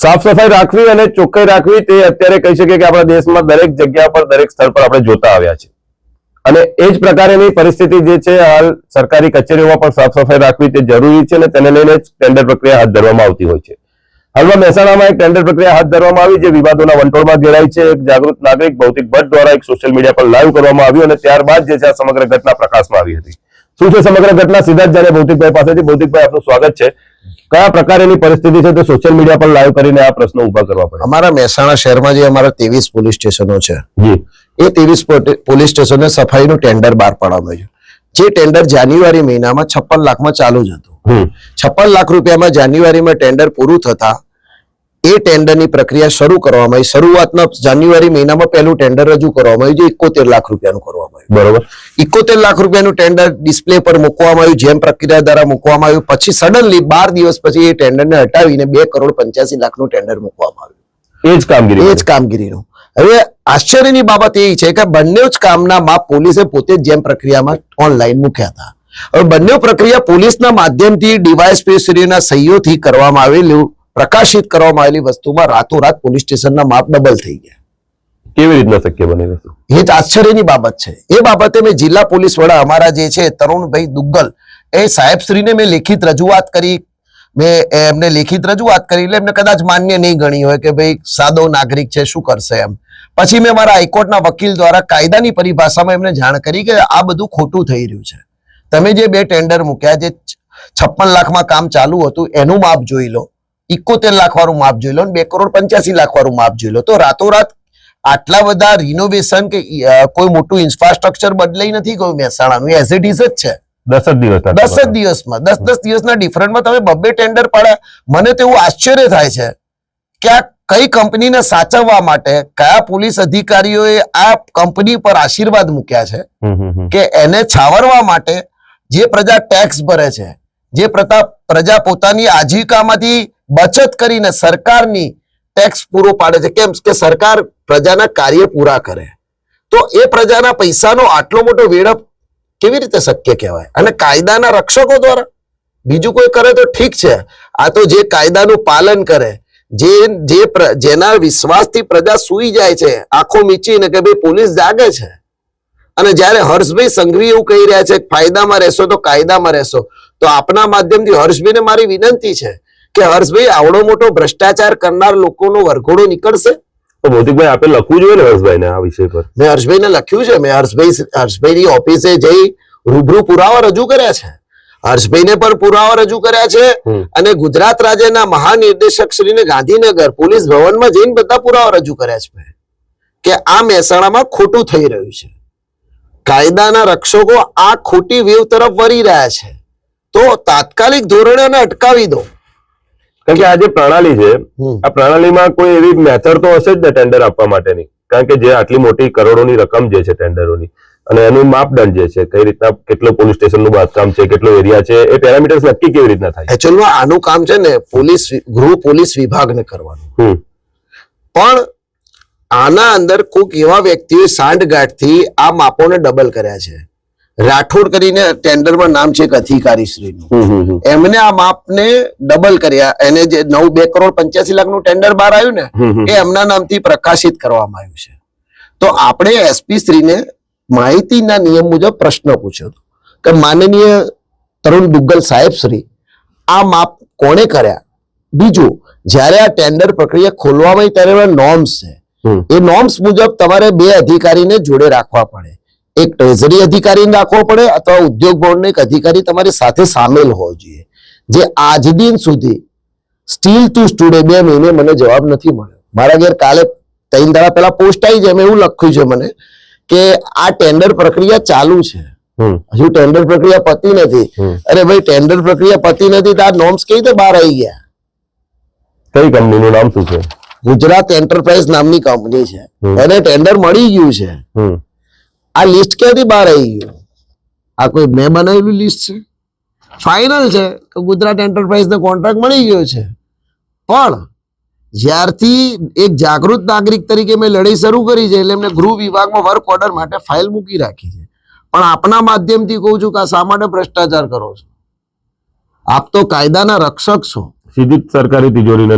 સાફ સફાઈ રાખવી અને ચોખ્ખાઈ રાખવી તે અત્યારે કહી શકીએ કે આપણા દેશમાં દરેક જગ્યા પર, દરેક સ્થળ પર આપણે જોતા આવ્યા છે અને એ જ પ્રકારની પરિસ્થિતિ જે છે, હાલ સરકારી કચેરીઓમાં પણ સાફ સફાઈ રાખવી તે જરૂરી છે અને તેને લઈને જ ટેન્ડર પ્રક્રિયા હાથ ધરવામાં આવતી હોય છે. હાલમાં મહેસાણામાં એક ટેન્ડર પ્રક્રિયા હાથ ધરવામાં આવી જે વિવાદોના વંટોળમાં ઘેરાઈ છે. એક જાગૃત નાગરિક, ભૌતિક ભટ્ટ દ્વારા એક સોશિયલ મીડિયા પર લાઈવ કરવામાં આવ્યું અને ત્યારબાદ જે છે, આ સમગ્ર ઘટના પ્રકાશમાં આવી હતી. શું છે સમગ્ર ઘટના? સીધા જ જાણે ભૌતિકભાઈ પાસેથી, ભૌતિકભાઈ આપનું સ્વાગત છે. કયા પ્રકારની પરિસ્થિતિ છે તે સોશિયલ મીડિયા પર લાઈવ કરીને આ પ્રશ્નો ઊભા કરવા પડે? અમારા મહેસાણા શહેરમાં જે અમારા ત્રેવીસ પોલીસ સ્ટેશનો છે એ ત્રેવીસ પોલીસ સ્ટેશનને સફાઈનું ટેન્ડર બહાર પાડવામાં આવ્યું. જે ટેન્ડર જાન્યુઆરી મહિનામાં છપ્પન લાખમાં ચાલુ જ હતું. છપ્પન લાખ રૂપિયામાં જાન્યુઆરીમાં ટેન્ડર પૂરું થતા એ ટેન્ડરની પ્રક્રિયા શરૂ કરવામાં આવી. શરૂઆતના જાન્યુઆરી મહિનામાં પહેલું ટેન્ડર રજૂ કરવામાં આવ્યું જે એકોતેર લાખ રૂપિયાનું કરવામાં આવ્યું. બરોબર. ઇકોતેર લાખ રૂપિયાનું ટેન્ડર ડિસ્પ્લે પર મૂકવામાં આવ્યું જેમ પ્રક્રિયા દ્વારા મૂકવામાં આવ્યું. પછી સડનલી બાર દિવસ પછી એ ટેન્ડરને હટાવીને બે કરોડ પંચ્યાસી લાખનું ટેન્ડર મૂકવામાં આવ્યું. એ જ કામગીરી એ જ કામગીરીનું. હવે આશ્ચર્યની બાબત એ છે કે બંને જ કામના માપ પોલીસે પોતે જ જેમ પ્રક્રિયામાં ઓનલાઈન મૂક્યા હતા. હવે બંને પ્રક્રિયા પોલીસના માધ્યમથી ડીવાયએસપી શ્રીના સહીઓથી કરવામાં આવેલું પ્રકાશિત કરવામાં આવેલી વસ્તુમાં રાતોરાત પોલીસ સ્ટેશનના માપ ડબલ થઈ ગયા. કેવી રીતના શક્ય બની રહેશે એ જ આશ્ચર્યની બાબત છે. એ બાબતે મેં જિલ્લા પોલીસ વડા અમારા જે છે, તરુણભાઈ દુગ્ગલ, એ સાહેબશ્રીને મેં લેખિત રજૂઆત કરી. મેં એમને લેખિત રજૂઆત કરી એટલે એમને કદાચ માન્ય નહીં ગણી હોય કે ભાઈ સાદો નાગરિક છે, શું કરશે એમ. પછી મેં મારા હાઈકોર્ટના વકીલ દ્વારા કાયદાની પરિભાષામાં એમને જાણ કરી કે આ બધું ખોટું થઈ રહ્યું છે. તમે જે બે ટેન્ડર મૂક્યા, જે છપ્પન લાખમાં કામ ચાલુ હતું, એનું માપ જોઈ લો. ઇકોતેર લાખ વાળું માપ જોઈ લો બે કરોડ પંચ્યાસી લાખ વાળું માપ જોઈ લો. તો રાતોરાત આટલા બધા રિનોવેશન કે કોઈ મોટું ઇન્ફ્રાસ્ટ્રક્ચર બદલાઈ નથી ગયું મહેસાણાનું. એઝ ઇટ ઇઝ જ છે. દસ જ દિવસ દસ જ દિવસમાં. દસ દસ દિવસના ડિફરન્ટમાં તમે બબ્બે ટેન્ડર પાડ્યા. મને તો એવું આશ્ચર્ય થાય છે કે આ કઈ કંપનીને સાચવવા માટે કયા પોલીસ અધિકારીઓએ આ કંપની પર આશીર્વાદ મૂક્યા છે કે એને છાવરવા માટે જે પ્રજા ટેક્સ ભરે છે જે પ્રજા પોતાની આજીવિકામાંથી બચત કરીને સરકારની ટેક્સ પૂરો પાડે છે. કેમ કે સરકાર પ્રજાના કાર્ય પૂરા કરે. તો એ પ્રજાના પૈસાનો આટલો મોટો વેડપ કેવી રીતે શક્ય કહેવાય? અને કાયદાના રક્ષકો દ્વારા? બીજું કોઈ કરે તો ઠીક છે. આ તો જે કાયદાનું પાલન કરે, જે જે જેના વિશ્વાસથી પ્રજા સૂઈ જાય છે, આંખો મીચીને કે ભાઈ પોલીસ જાગે છે. અને જ્યારે હર્ષભાઈ સંઘવી એવું કહી રહ્યા છે ફાયદામાં રહેશો તો કાયદામાં રહેશો. તો આપના માધ્યમથી હર્ષભાઈને મારી વિનંતી છે કે હર્ષભાઈ આવડો મોટો ભ્રષ્ટાચાર કરનાર લોકોનો વરઘોડો નીકળશે? તો ભૌતિકભાઈ આપે લખવું જોઈએ ને હર્ષભાઈને આ વિષય પર? મેં હર્ષભાઈને લખ્યું છે. મેં હર્ષભાઈ હર્ષભાઈની ઓફિસે જઈ રૂબરૂ પુરાવા રજૂ કર્યા છે. હર્ષભાઈને પણ પુરાવા રજૂ કર્યા છે અને ગુજરાત રાજ્યના મહાનિર્દેશક શ્રીને ગાંધીનગર પોલીસ ભવનમાં જઈને બધા પુરાવા રજૂ કર્યા છે. કે આ મહેસાણામાં ખોટું થઈ રહ્યું છે. કાયદાના રક્ષકો આ ખોટી વેવ તરફ વળી રહ્યા છે. તો તાત્કાલિક ધોરણે અટકાવી દો. કારણ કે આ જે પ્રણાલી છે આ પ્રણાલીમાં કોઈ એવી મેથડ તો હશે જ ને ટેન્ડર આપવા માટેની. કારણ કે જે આટલી મોટી કરોડોની રકમ જે છે ટેન્ડરોની અને એનું માપદંડ જે છે કઈ રીતના કેટલો પોલીસ સ્ટેશનનું બાંધકામ છે કેટલો એરિયા છે એ પેરામીટર્સ નક્કી કેવી રીતના થાય એકચ્યુઅલમાં આનું કામ છે ને પોલીસ ગૃહ પોલીસ વિભાગને કરવાનું. પણ આના અંદર કોઈક એવા વ્યક્તિઓએ સાંઠગાંઠથી આ માપોને ડબલ કર્યા છે. રાઠોડ કરીને ટેન્ડરમાં નામ છે એક અધિકારી શ્રીનું. એમને આ માપને ડબલ કર્યા. એને જે નવ બે કરોડ પંચ્યાસી લાખનું ટેન્ડર બહાર આવ્યું ને. એ એમના નામથી પ્રકાશિત કરવામાં આવ્યું છે. તો આપણે એસપી શ્રીને માહિતીના નિયમ મુજબ પ્રશ્ન પૂછ્યો હતો કે માનનીય તરુણ દુગ્ગલ સાહેબ શ્રી આ માપ કોણે કર્યા? બીજું જ્યારે આ ટેન્ડર પ્રક્રિયા ખોલવામાં ત્યારે નોર્મ્સ છે. એ નોર્મ્સ મુજબ તમારે બે અધિકારીને જોડે રાખવા પડે. એક ટ્રેઝરી અધિકારીને રાખવો પડે અથવા ઉદ્યોગ બોર્ડનો એક અધિકારી તમારી સાથે સામેલ હોવો જોઈએ. જે આજ દિન સુધી સ્ટીલ ટુ સ્ટુડે બે મહિને મને જવાબ નથી મળ્યો. મારા ઘેર કાલે ત્રણ દાડા પહેલા પોસ્ટ આવી જાય એવું લખ્યું છે મને કે આ ટેન્ડર પ્રક્રિયા ચાલુ છે. હમ. હજુ ટેન્ડર પ્રક્રિયા પતી નથી. અરે ભાઈ ટેન્ડર પ્રક્રિયા પતી નથી તો આ નોમ્સ કઈ રીતે બહાર આવી ગયા? કઈ કંપનીનું નામ શું છે? ગુજરાત એન્ટરપ્રાઇઝ નામની કંપની છે. એને ટેન્ડર મળી ગયું છે. હમ. આ લિસ્ટ ક્યાંથી બહાર આવી ગયું? આ કોઈ મેં બનાવેલું લિસ્ટ છે? ફાઇનલ છે કે ગુજરાત એન્ટરપ્રાઇઝને કોન્ટ્રાક્ટ મળી ગયો છે. પણ જ્યારથી એક જાગૃત નાગરિક તરીકે મેં લડાઈ શરૂ કરી છે એટલે એમને ગૃહ વિભાગમાં વર્ક ઓર્ડર માટે ફાઇલ મૂકી રાખી છે. પણ આપના માધ્યમથી કહું છું કે આ શા માટે ભ્રષ્ટાચાર કરો છો? આપ તો કાયદાના રક્ષક છો. સીધી સરકારી તિજોરીને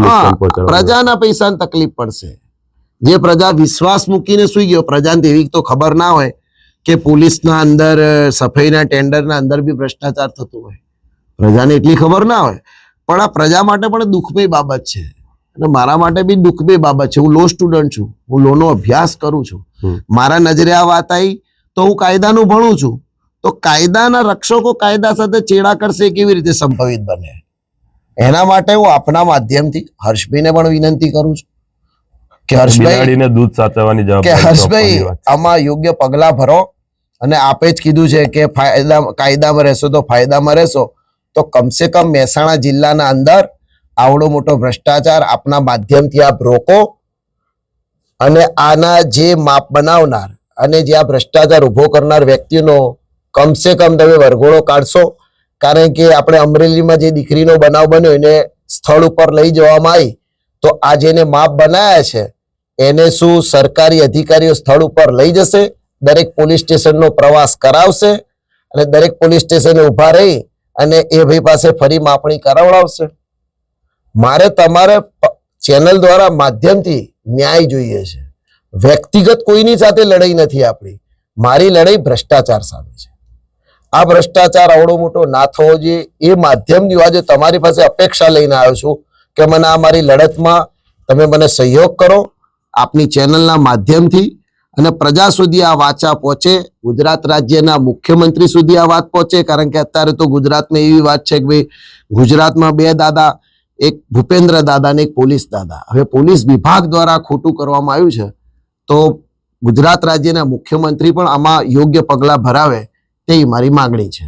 પ્રજાના પૈસાની તકલીફ પડશે. જે પ્રજા વિશ્વાસ મૂકીને સુઈ ગયો પ્રજાને તેવી એવી તો ખબર ના હોય. કે પોલીસના અંદર સફાઈના ટેન્ડરના અંદર બી ભ્રષ્ટાચાર થતો હોય. પ્રજાને એટલી ખબર ના હોય. પણ આ પ્રજા માટે પણ દુઃખમય બાબત છે. અને મારા માટે બી દુઃખમય બાબત છે. હું લો સ્ટુડન્ટ છું. હું લોનો અભ્યાસ કરું છું. મારા નજરે આ વાત આવી તો હું કાયદાનું ભણું છું. તો કાયદાના રક્ષકો કાયદા સાથે ચેડા કરશે કેવી રીતે સંભવિત બને? એના માટે હું આપના માધ્યમથી હર્ષભાઈને પણ વિનંતી કરું છું કે હર્ષભાઈ દૂધ સાચવવાની કે હર્ષભાઈ. આમાં યોગ્ય પગલા ભરો. અને આપે જ કીધું છે કે ફાયદા કાયદામાં રહેશો તો ફાયદામાં રહેશો. તો કમસે કમ મહેસાણા જિલ્લાના અંદર આવડો મોટો ભ્રષ્ટાચાર આપના માધ્યમથી આપ રોકો અને આના જે માપ બનાવનાર અને જે આ ભ્રષ્ટાચાર ઊભો કરનાર વ્યક્તિનો કમસે કમ તમે વરઘોડો કાઢશો. કારણ કે આપણે અમરેલીમાં જે દીકરીનો બનાવ બન્યો એને સ્થળ ઉપર લઈ જવામાં આવી, તો આ જેને માપ બનાવ્યા છે, એને શું સરકારી અધિકારીઓ સ્થળ ઉપર લઈ જશે? દરેક પોલીસ સ્ટેશનનો પ્રવાસ કરાવશે અને દરેક પોલીસ સ્ટેશને ઊભા રહી અને એ ભાઈ પાસે ફરી માપણી કરાવડાવશે. મારે તમારે ચેનલ દ્વારા માધ્યમથી ન્યાય જોઈએ છે. વ્યક્તિગત કોઈની સાથે લડાઈ નથી આપણી. મારી લડાઈ ભ્રષ્ટાચાર સામે છે. આ ભ્રષ્ટાચાર આવડો મોટો ના થવો જોઈએ. એ માધ્યમની આજે તમારી પાસે અપેક્ષા લઈને આવ્યો છું કે મને આ મારી લડતમાં તમે મને સહયોગ કરો. આપની ચેનલના માધ્યમથી અને પ્રજા સુધી આ વાચા પહોંચે, ગુજરાત રાજ્યના મુખ્યમંત્રી સુધી આ વાત પહોંચે, કારણ કે અત્યારે તો ગુજરાતમાં એવી વાત છે કે ભાઈ, ગુજરાતમાં બે દાદા, એક ભૂપેન્દ્ર દાદા અને એક પોલીસ દાદા. હવે પોલીસ વિભાગ દ્વારા ખોટું કરવામાં આવ્યું છે, તો ગુજરાત રાજ્યના મુખ્યમંત્રી પણ આમાં યોગ્ય પગલાં ભરાવે તેવી મારી માગણી છે.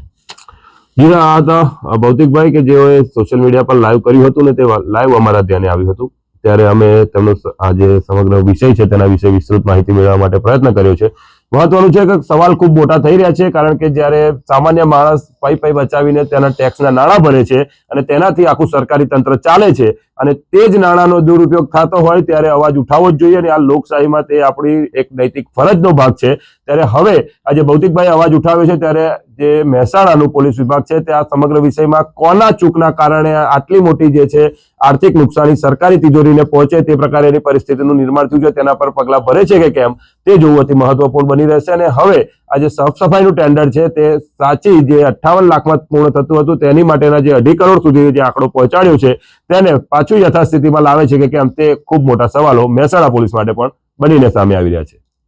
જી આ હતા ભૌતિકભાઈ કે જેઓએ સોશિયલ મીડિયા પર લાઈવ કર્યું હતું ને તે લાઈવ અમારા ધ્યાને આવ્યું હતું. ત્યારે અમે તેમનો આજે સમગ્ર વિષય છે તેના વિશે વિસ્તૃત માહિતી મેળવવા માટે પ્રયત્ન કર્યો છે. મહત્વનું છે કે સવાલ ખૂબ મોટા થઈ રહ્યા છે, કારણ કે જ્યારે સામાન્ય માણસ પૈ પૈ બચાવીને તેના ટેક્સના નાણાં ભરે છે અને તેનાથી આખું સરકારી તંત્ર ચાલે છે અને તે જ નાણાંનો દુરુપયોગ થતો હોય ત્યારે અવાજ ઉઠાવવો જ જોઈએ અને આ લોકશાહીમાં તે આપણી એક નૈતિક ફરજનો ભાગ છે. ત્યારે હવે આજે ભૌતિકભાઈ અવાજ ઉઠાવે છે, ત્યારે જે મહેસાણાનું પોલીસ વિભાગ છે, તે આ સમગ્ર વિષયમાં કોના ચૂકના કારણે આટલી મોટી જે છે આર્થિક નુકસાની સરકારી તિજોરીને પહોંચે તે પ્રકારે એની પરિસ્થિતિનું નિર્માણ થયું છે, તેના પર પગલાં ભરે છે કે કેમ, તે જોવું અતિ મહત્વપૂર્ણ બની રહેશે અને હવે આ જે સાફ સફાઈનું ટેન્ડર છે, તે સાચી જે અઠ્ઠાવન લાખમાં પૂર્ણ થતું હતું, તેની માટેના જે અઢી કરોડ સુધી જે આંકડો પહોંચાડ્યો છે, તેને પાછું યથાસ્થિતિમાં લાવે છે કે કેમ, તે ખૂબ મોટા સવાલો મહેસાણા પોલીસ માટે પણ બનીને સામે આવી રહ્યા છે.